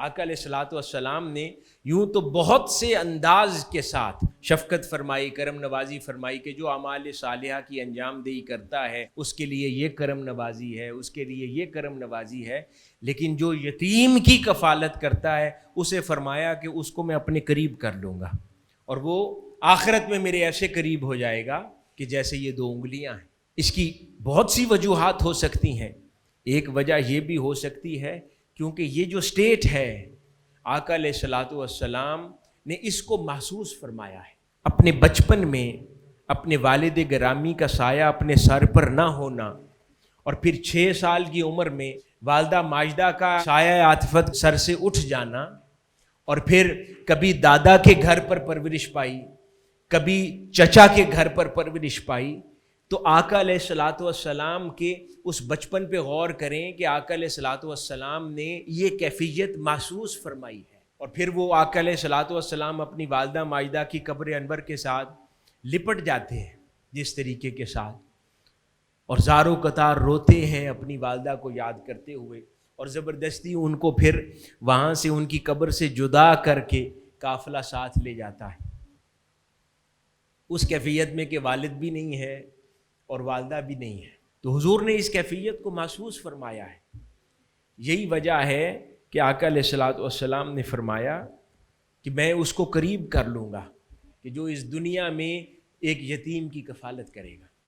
आका सलाम ने यूँ तो बहुत से अंदाज के साथ शफकत फरमाई, करम नवाजी फरमाई कि जो अमाल सालिहा की अंजाम दही करता है, उसके लिए ये करम नवाजी है, उसके लिए ये करम नवाजी है। लेकिन जो यतीम की कफालत करता है, उसे फरमाया कि उसको मैं अपने करीब कर लूँगा और वो आखिरत में मेरे ऐसे करीब हो जाएगा कि जैसे ये दो उंगलियाँ हैं। इसकी बहुत सी वजूहत हो सकती हैं। एक वजह यह भी हो सकती है क्योंकि ये जो स्टेट है, आका सलाम ने इसको महसूस फरमाया है। अपने बचपन में, अपने वालिद ग्रामी का साया अपने सर पर ना होना और फिर छः साल की उम्र में वालदा माजदा का साया आतफत सर से उठ जाना और फिर कभी दादा के घर पर परवरिश पाई, कभी चचा के घर पर परवरिश पाई तो आका सलाम के उस बचपन पे गौर करें कि आका सलाम ने ये कैफियत महसूस फरमाई है। और फिर वो आका सलाम अपनी वालदा माजदा की कब्र अनवर के साथ लिपट जाते हैं जिस तरीके के साथ। और ज़ारो कतार रोते हैं अपनी वालदा को याद करते हुए। और ज़बरदस्ती उनको फिर वहाँ से उनकी कब्र से जुदा करके काफ़िला साथ ले जाता है। उस कैफियत में कि वालिद भी नहीं है और वालदा भी नहीं है। तो हुजूर ने इस कैफियत को महसूस फरमाया है। यही वजह है कि आका सलाम ने फरमाया कि मैं उसको करीब कर लूँगा कि जो इस दुनिया में एक यतीम की कफालत करेगा।